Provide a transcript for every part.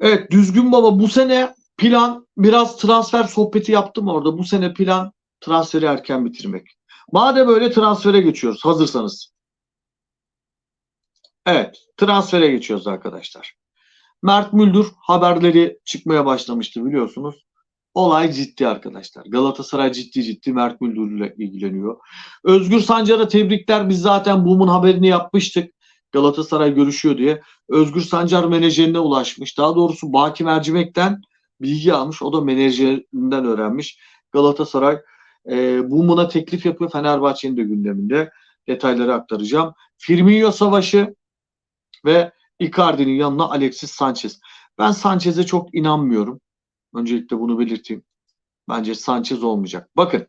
Evet Düzgün Baba bu sene plan biraz transfer sohbeti yaptım orada. Bu sene plan transferi erken bitirmek. Madem öyle transfere geçiyoruz hazırsanız. Evet transfere geçiyoruz arkadaşlar. Mert Müldür haberleri çıkmaya başlamıştı biliyorsunuz. Olay ciddi arkadaşlar. Galatasaray ciddi ciddi Mert Müldür ile ilgileniyor. Özgür Sancar'a tebrikler. Biz zaten bunun haberini yapmıştık. Galatasaray görüşüyor diye. Özgür Sancar menajerine ulaşmış. Daha doğrusu Baki Mercimek'ten bilgi almış. O da menajerinden öğrenmiş. Galatasaray e, Bumun'a teklif yapıyor. Fenerbahçe'nin de gündeminde. Detayları aktaracağım. Firmino Savaşı ve Icardi'nin yanına Alexis Sanchez. Ben Sanchez'e çok inanmıyorum. Öncelikle bunu belirteyim. Bence Sanchez olmayacak. Bakın.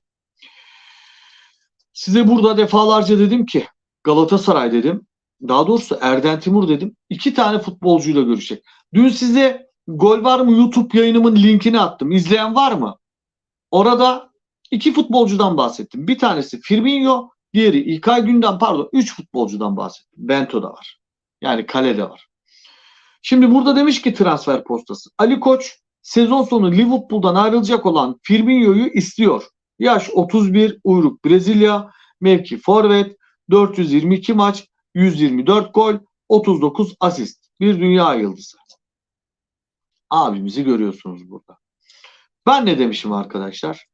Size burada defalarca dedim ki Galatasaray dedim. Daha doğrusu Erden Timur dedim. İki tane futbolcuyla görüşecek. Dün size gol var mı YouTube yayınımın linkini attım. İzleyen var mı? Orada iki futbolcudan bahsettim. Bir tanesi Firmino, diğeri İlkay Günden pardon üç futbolcudan bahsettim. Bento da var. Yani kalede var. Şimdi burada demiş ki transfer postası. Ali Koç sezon sonu Liverpool'dan ayrılacak olan Firmino'yu istiyor. Yaş 31, uyruk Brezilya, mevki forvet, 422 maç, 124 gol, 39 asist. Bir dünya yıldızı. Abimizi görüyorsunuz burada. Ben ne demişim arkadaşlar?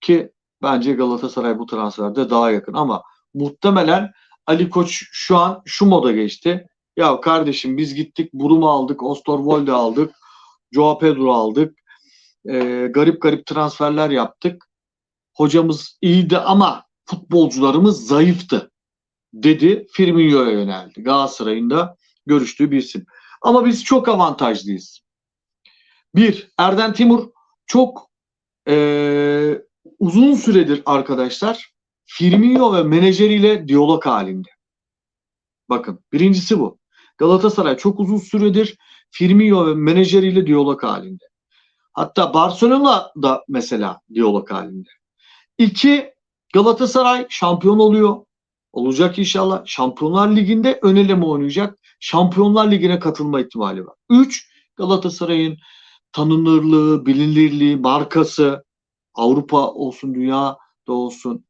Ki bence Galatasaray bu transferde daha yakın ama muhtemelen Ali Koç şu an şu moda geçti. Ya kardeşim biz gittik Burum'u aldık, Osterwolde aldık, Joao Pedro aldık. E, garip garip transferler yaptık. Hocamız iyiydi ama futbolcularımız zayıftı dedi. Firmino'ya yöneldi. Galatasaray'ın da görüştüğü bir isim. Ama biz çok avantajlıyız. Bir, Erden Timur çok e, uzun süredir arkadaşlar Firmino ve menajeriyle diyalog halinde. Bakın birincisi bu. Galatasaray çok uzun süredir Firmino ve menajeriyle diyalog halinde. Hatta Barcelona da mesela diyalog halinde. İki, Galatasaray şampiyon oluyor. Olacak inşallah. Şampiyonlar Ligi'nde ön eleme oynayacak. Şampiyonlar Ligi'ne katılma ihtimali var. Üç, Galatasaray'ın tanınırlığı, bilinirliği, markası Avrupa olsun, dünya da olsun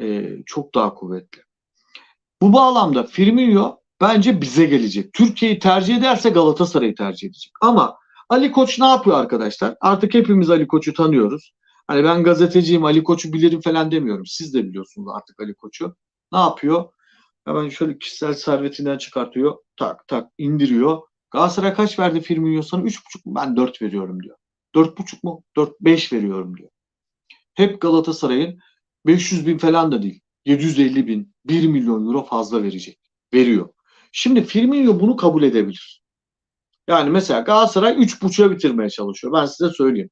e, çok daha kuvvetli. Bu bağlamda Firmino bence bize gelecek. Türkiye'yi tercih ederse Galatasaray'ı tercih edecek. Ama Ali Koç ne yapıyor arkadaşlar? Artık hepimiz Ali Koç'u tanıyoruz. Hani ben gazeteciyim Ali Koç'u bilirim falan demiyorum. Siz de biliyorsunuz artık Ali Koç'u. Ne yapıyor? Hemen şöyle kişisel servetinden çıkartıyor. Tak tak indiriyor. Galatasaray kaç verdi Firmino sana? 3,5 mu? Ben 4 veriyorum diyor. 4,5 mu? 4, 5 veriyorum diyor. Hep Galatasaray'ın 500 bin falan da değil. 750 bin, 1 milyon euro fazla verecek. Veriyor. Şimdi Firmino bunu kabul edebilir. Yani mesela Galatasaray 3.5'a bitirmeye çalışıyor. Ben size söyleyeyim.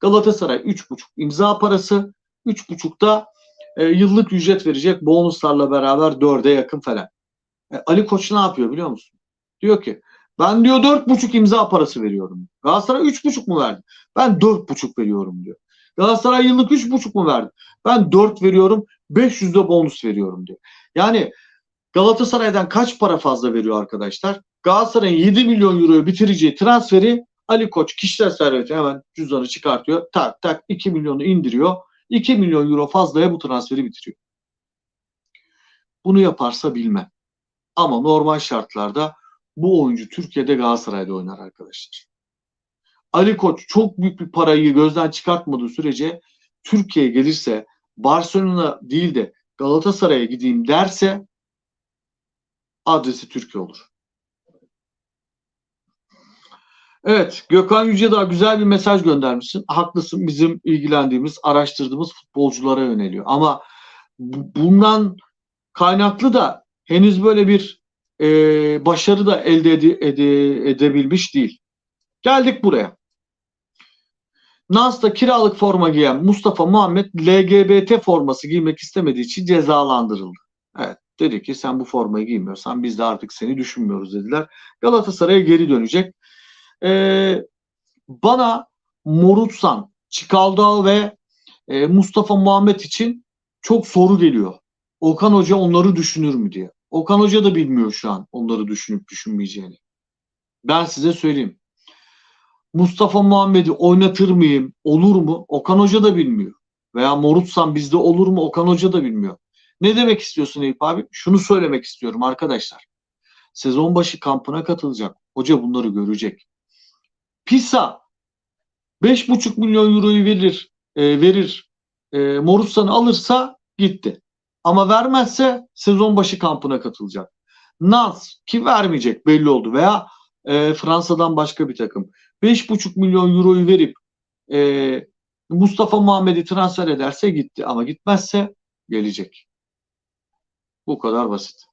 Galatasaray 3.5 imza parası, 3.5'da e, yıllık ücret verecek bonuslarla beraber 4'e yakın falan. E, Ali Koç ne yapıyor biliyor musun? Diyor ki ben diyor 4.5 imza parası veriyorum. Galatasaray 3.5 mu verdi? Ben 4.5 veriyorum diyor. Galatasaray yıllık 3.5 mu verdi? Ben 4 veriyorum. 500 de bonus veriyorum diyor. Yani Galatasaray'dan kaç para fazla veriyor arkadaşlar? Galatasaray'ın 7 milyon euroyu bitireceği transferi Ali Koç kişisel serveti hemen cüzdanı çıkartıyor. Tak tak 2 milyonu indiriyor. 2 milyon euro fazlaya bu transferi bitiriyor. Bunu yaparsa bilmem. Ama normal şartlarda bu oyuncu Türkiye'de Galatasaray'da oynar arkadaşlar. Ali Koç çok büyük bir parayı gözden çıkartmadığı sürece Türkiye'ye gelirse Barcelona değil de Galatasaray'a gideyim derse adresi Türkiye olur. Evet Gökhan Yüce daha güzel bir mesaj göndermişsin. Haklısın bizim ilgilendiğimiz, araştırdığımız futbolculara yöneliyor. Ama bundan kaynaklı da henüz böyle bir e, başarı da elde ede, ede, edebilmiş değil. Geldik buraya. Nas'ta kiralık forma giyen Mustafa Muhammed LGBT forması giymek istemediği için cezalandırıldı. Evet dedi ki sen bu formayı giymiyorsan biz de artık seni düşünmüyoruz dediler. Galatasaray'a geri dönecek. Ee, bana Morutsan, Çikaldao ve e, Mustafa Muhammed için çok soru geliyor. Okan Hoca onları düşünür mü diye. Okan Hoca da bilmiyor şu an onları düşünüp düşünmeyeceğini. Ben size söyleyeyim. Mustafa Muhammed'i oynatır mıyım? Olur mu? Okan Hoca da bilmiyor. Veya Morutsan bizde olur mu? Okan Hoca da bilmiyor. Ne demek istiyorsun Eyüp abi? Şunu söylemek istiyorum arkadaşlar. Sezon başı kampına katılacak. Hoca bunları görecek. Pisa 5,5 milyon euroyu verir, e, verir. E, Morutsan'ı alırsa gitti. Ama vermezse sezon başı kampına katılacak. Nans ki vermeyecek belli oldu veya e, Fransa'dan başka bir takım 5,5 milyon euroyu verip e, Mustafa Muhammed'i transfer ederse gitti ama gitmezse gelecek. Bu kadar basit.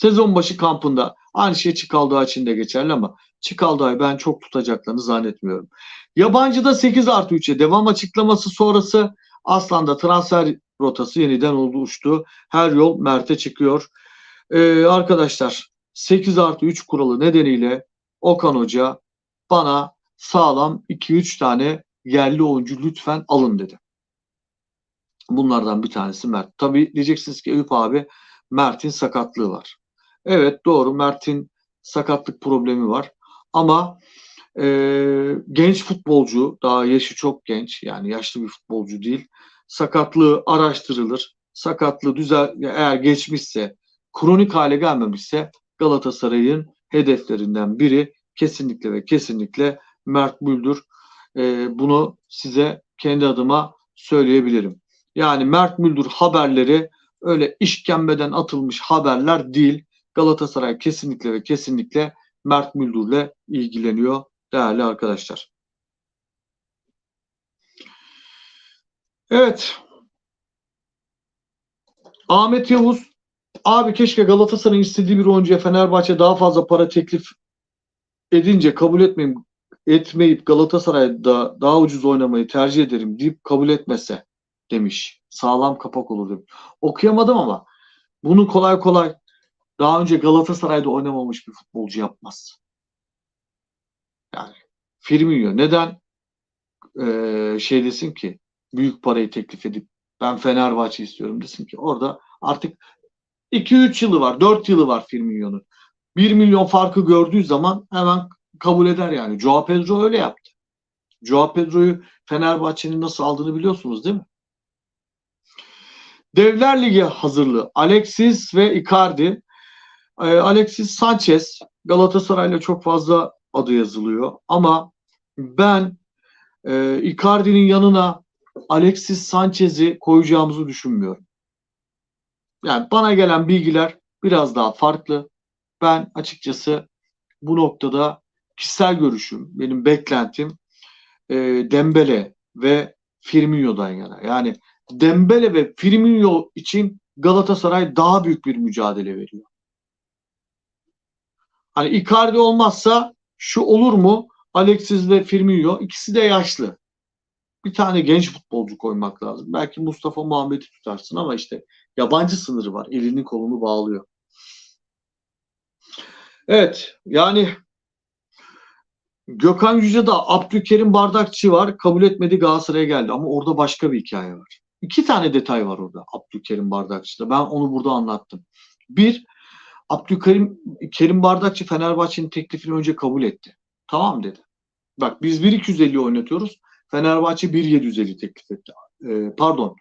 Sezon başı kampında aynı şey Çikaldağ için de geçerli ama Çikaldağ'ı ben çok tutacaklarını zannetmiyorum. Yabancıda 8 artı 3'e devam açıklaması sonrası Aslan'da transfer rotası yeniden oluştu. Her yol Mert'e çıkıyor. Ee, arkadaşlar 8 artı 3 kuralı nedeniyle Okan Hoca bana sağlam 2-3 tane yerli oyuncu lütfen alın dedi. Bunlardan bir tanesi Mert. Tabii diyeceksiniz ki Eyüp abi Mert'in sakatlığı var. Evet doğru Mert'in sakatlık problemi var. Ama e, genç futbolcu daha yaşı çok genç yani yaşlı bir futbolcu değil. Sakatlığı araştırılır. Sakatlığı düzel eğer geçmişse kronik hale gelmemişse Galatasaray'ın hedeflerinden biri kesinlikle ve kesinlikle Mert Müldür. E, bunu size kendi adıma söyleyebilirim. Yani Mert Müldür haberleri öyle işkembeden atılmış haberler değil. Galatasaray kesinlikle ve kesinlikle Mert Müldür'le ilgileniyor değerli arkadaşlar. Evet. Ahmet Yavuz abi keşke Galatasaray'ın istediği bir oyuncuya Fenerbahçe daha fazla para teklif edince kabul etmeyip, etmeyip Galatasaray'da daha ucuz oynamayı tercih ederim deyip kabul etmese demiş. Sağlam kapak olur demiş. Okuyamadım ama bunu kolay kolay daha önce Galatasaray'da oynamamış bir futbolcu yapmaz. Yani Firmino neden ee, şey desin ki büyük parayı teklif edip ben Fenerbahçe istiyorum desin ki orada artık 2-3 yılı var, 4 yılı var Firmino'nun. 1 milyon farkı gördüğü zaman hemen kabul eder yani. Joao Pedro öyle yaptı. Joao Pedro'yu Fenerbahçe'nin nasıl aldığını biliyorsunuz değil mi? Devler Ligi hazırlığı Alexis ve Icardi. Ee, Alexis Sanchez Galatasaray'la çok fazla adı yazılıyor ama ben e, Icardi'nin yanına Alexis Sanchez'i koyacağımızı düşünmüyorum. Yani bana gelen bilgiler biraz daha farklı. Ben açıkçası bu noktada kişisel görüşüm, benim beklentim e, Dembele ve Firmino'dan yana. Yani Dembele ve Firmino için Galatasaray daha büyük bir mücadele veriyor. Hani Icardi olmazsa şu olur mu? Alexis ve Firmino ikisi de yaşlı. Bir tane genç futbolcu koymak lazım. Belki Mustafa Muhammed'i tutarsın ama işte yabancı sınırı var. Elini kolunu bağlıyor. Evet yani Gökhan Yüce'de Abdülkerim Bardakçı var. Kabul etmedi Galatasaray'a geldi. Ama orada başka bir hikaye var. İki tane detay var orada Abdülkerim Bardakçı'da. Ben onu burada anlattım. Bir, Abdülkerim Kerim Bardakçı Fenerbahçe'nin teklifini önce kabul etti. Tamam dedi. Bak biz 1.250 oynatıyoruz. Fenerbahçe 1.750 teklif etti. Ee, pardon.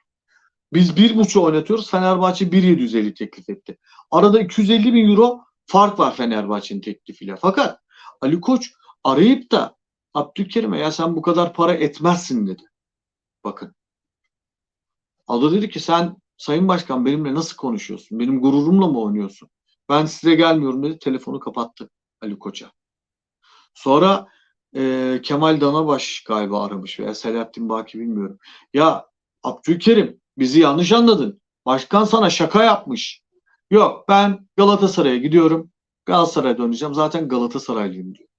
Biz 1.5 oynatıyoruz. Fenerbahçe 1.750 teklif etti. Arada 250 bin euro fark var Fenerbahçe'nin teklifiyle. Fakat Ali Koç arayıp da Abdülkerim'e ya sen bu kadar para etmezsin dedi. Bakın. Adı dedi ki sen Sayın Başkan benimle nasıl konuşuyorsun? Benim gururumla mı oynuyorsun? Ben size gelmiyorum dedi. Telefonu kapattı Ali Koç'a. Sonra e, Kemal Danabaş galiba aramış veya Selahattin Baki bilmiyorum. Ya Abdülkerim bizi yanlış anladın. Başkan sana şaka yapmış. Yok ben Galatasaray'a gidiyorum. Galatasaray'a döneceğim. Zaten Galatasaraylıyım diyor.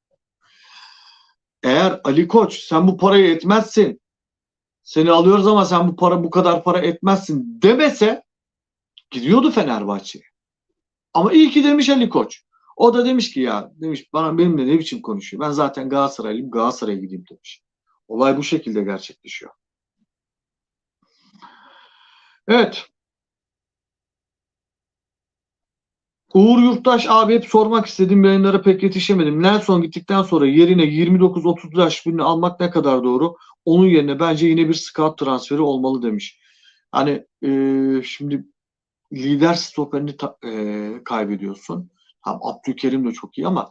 Eğer Ali Koç sen bu parayı etmezsin. Seni alıyoruz ama sen bu para bu kadar para etmezsin demese gidiyordu Fenerbahçe'ye. Ama iyi ki demiş Ali Koç. O da demiş ki ya demiş bana benimle ne biçim konuşuyor. Ben zaten Galatasaraylıyım Galatasaray'a gideyim demiş. Olay bu şekilde gerçekleşiyor. Evet. Uğur Yurttaş abi hep sormak istediğim yayınlara pek yetişemedim. Nelson gittikten sonra yerine 29-30 yaş birini almak ne kadar doğru? Onun yerine bence yine bir scout transferi olmalı demiş. Hani e, şimdi lider stoperini ta, e, kaybediyorsun. Hem Abdülkerim de çok iyi ama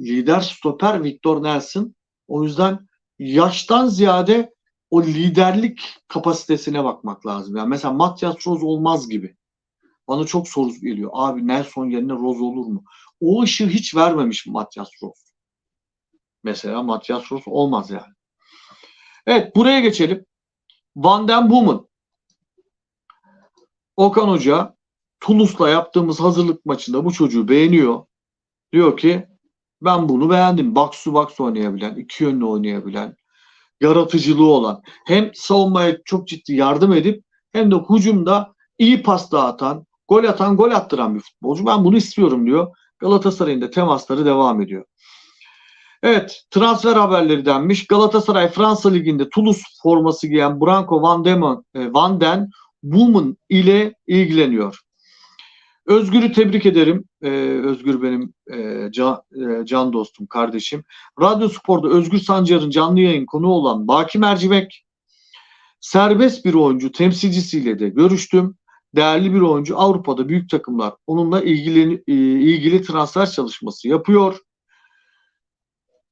lider stoper Victor Nelson. O yüzden yaştan ziyade o liderlik kapasitesine bakmak lazım. Yani mesela Matias Rose olmaz gibi. Bana çok soru geliyor. Abi Nelson yerine Rose olur mu? O ışığı hiç vermemiş Matias Rose. Mesela Matias Rose olmaz yani. Evet buraya geçelim. Van den Boomen. Okan Hoca Toulouse'la yaptığımız hazırlık maçında bu çocuğu beğeniyor. Diyor ki ben bunu beğendim. To box oynayabilen, iki yönlü oynayabilen, yaratıcılığı olan, hem savunmaya çok ciddi yardım edip hem de hücumda iyi pas dağıtan, gol atan, gol attıran bir futbolcu. Ben bunu istiyorum diyor. Galatasaray'ın da temasları devam ediyor. Evet, transfer haberleri denmiş. Galatasaray Fransa Ligi'nde Toulouse forması giyen Branco Van, Demen, e, Van Den Boomen ile ilgileniyor. Özgür'ü tebrik ederim. Ee, Özgür benim e, can, e, can dostum, kardeşim. Radyo Spor'da Özgür Sancar'ın canlı yayın konu olan Baki Mercimek serbest bir oyuncu temsilcisiyle de görüştüm. Değerli bir oyuncu Avrupa'da büyük takımlar onunla ilgili, e, ilgili transfer çalışması yapıyor.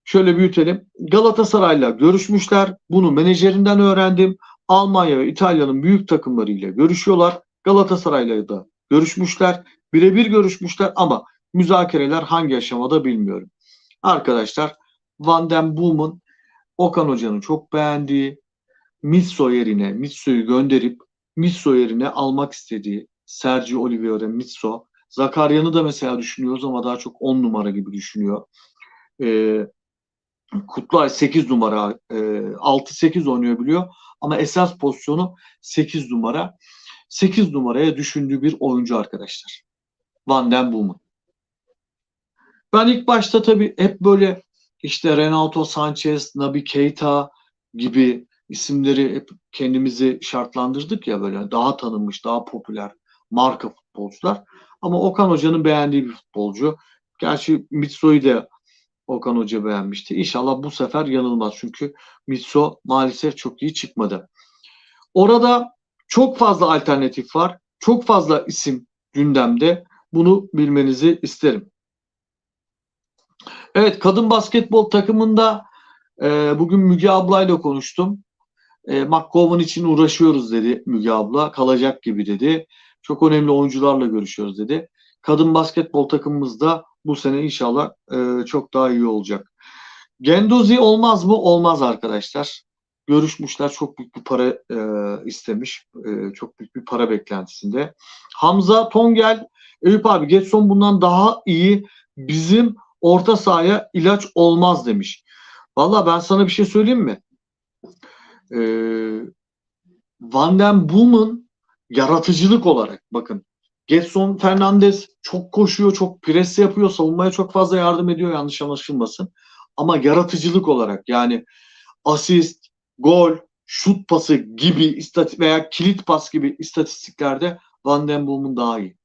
Şöyle büyütelim. Galatasaray'la görüşmüşler. Bunu menajerinden öğrendim. Almanya ve İtalya'nın büyük takımlarıyla görüşüyorlar. Galatasaray'la da görüşmüşler. Birebir görüşmüşler ama müzakereler hangi aşamada bilmiyorum. Arkadaşlar Van den Boom'un Okan Hoca'nın çok beğendiği Mitso yerine Mitso'yu gönderip Mitso yerine almak istediği Sergio Oliveira Mitso. Zakarya'nı da mesela düşünüyoruz ama daha çok 10 numara gibi düşünüyor. Ee, Kutlay 8 numara, e, 6-8 oynuyor biliyor ama esas pozisyonu 8 numara. 8 numaraya düşündüğü bir oyuncu arkadaşlar. Van den Boomen. Ben ilk başta tabii hep böyle işte Renato Sanchez, Nabi Keita gibi isimleri hep kendimizi şartlandırdık ya böyle daha tanınmış, daha popüler marka futbolcular. Ama Okan Hoca'nın beğendiği bir futbolcu. Gerçi Mitso'yu da Okan Hoca beğenmişti. İnşallah bu sefer yanılmaz. Çünkü Mitso maalesef çok iyi çıkmadı. Orada çok fazla alternatif var. Çok fazla isim gündemde. Bunu bilmenizi isterim. Evet kadın basketbol takımında e, bugün Müge ablayla konuştum. E, McCowan için uğraşıyoruz dedi Müge abla. Kalacak gibi dedi. Çok önemli oyuncularla görüşüyoruz dedi. Kadın basketbol takımımızda bu sene inşallah e, çok daha iyi olacak. Gendozi olmaz mı? Olmaz arkadaşlar. Görüşmüşler çok büyük bir para e, istemiş. E, çok büyük bir para beklentisinde. Hamza Tongel, Eyüp abi Getson bundan daha iyi bizim orta sahaya ilaç olmaz demiş. Valla ben sana bir şey söyleyeyim mi? Ee, Van den Boom'un yaratıcılık olarak bakın Getson Fernandez çok koşuyor, çok pres yapıyor, savunmaya çok fazla yardım ediyor yanlış anlaşılmasın. Ama yaratıcılık olarak yani asist, gol, şut pası gibi veya kilit pas gibi istatistiklerde Van den Boom'un daha iyi.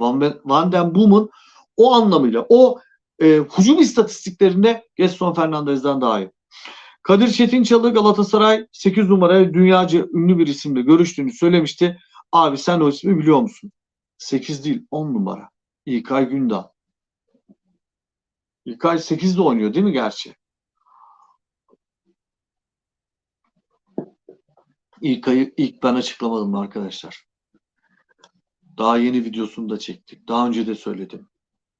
Van, Van den Boom'un o anlamıyla o e, hücum istatistiklerinde Gerson Fernandez'den daha iyi. Kadir Çetinçalı Galatasaray 8 numaraya dünyaca ünlü bir isimle görüştüğünü söylemişti. Abi sen o ismi biliyor musun? 8 değil 10 numara. İlkay Gündal. İlkay 8'de oynuyor değil mi gerçi? İlkay'ı ilk ben açıklamadım arkadaşlar. Daha yeni videosunu da çektik. Daha önce de söyledim.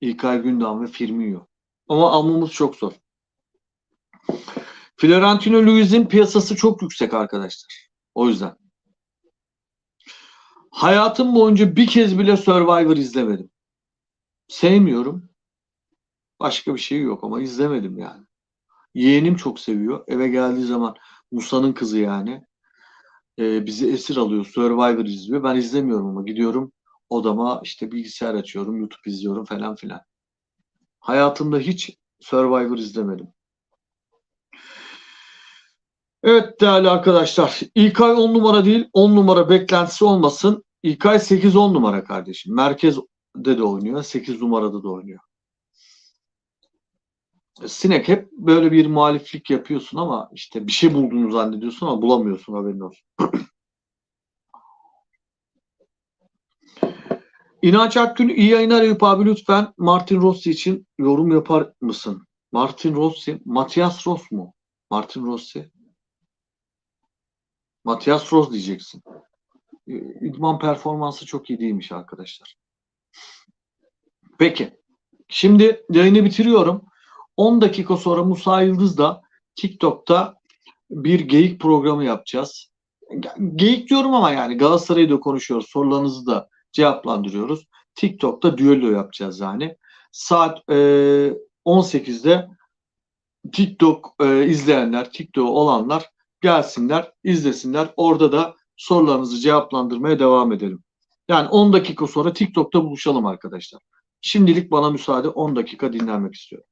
İlkay Gündoğan ve Firmino. Ama almamız çok zor. Florentino Luiz'in piyasası çok yüksek arkadaşlar. O yüzden. Hayatım boyunca bir kez bile Survivor izlemedim. Sevmiyorum. Başka bir şey yok ama izlemedim yani. Yeğenim çok seviyor. Eve geldiği zaman Musa'nın kızı yani. E, bizi esir alıyor. Survivor izliyor. Ben izlemiyorum ama gidiyorum odama işte bilgisayar açıyorum, YouTube izliyorum falan filan. Hayatımda hiç Survivor izlemedim. Evet değerli arkadaşlar. İlkay 10 numara değil 10 numara beklentisi olmasın. İlkay 8-10 numara kardeşim. Merkez de oynuyor. 8 numarada da oynuyor. Sinek hep böyle bir muhaliflik yapıyorsun ama işte bir şey bulduğunu zannediyorsun ama bulamıyorsun haberin olsun. İnanç Akgün iyi yayınlar Eyüp abi lütfen Martin Rossi için yorum yapar mısın? Martin Rossi, Matias Ross mu? Martin Rossi. Matias Ross diyeceksin. Ee, İdman performansı çok iyi değilmiş arkadaşlar. Peki. Şimdi yayını bitiriyorum. 10 dakika sonra Musa Yıldız'la TikTok'ta bir geyik programı yapacağız. Geyik diyorum ama yani Galatasaray'ı da konuşuyoruz. Sorularınızı da cevaplandırıyoruz. TikTok'ta düello yapacağız yani. Saat e, 18'de TikTok e, izleyenler, TikTok olanlar gelsinler, izlesinler. Orada da sorularınızı cevaplandırmaya devam edelim. Yani 10 dakika sonra TikTok'ta buluşalım arkadaşlar. Şimdilik bana müsaade 10 dakika dinlenmek istiyorum.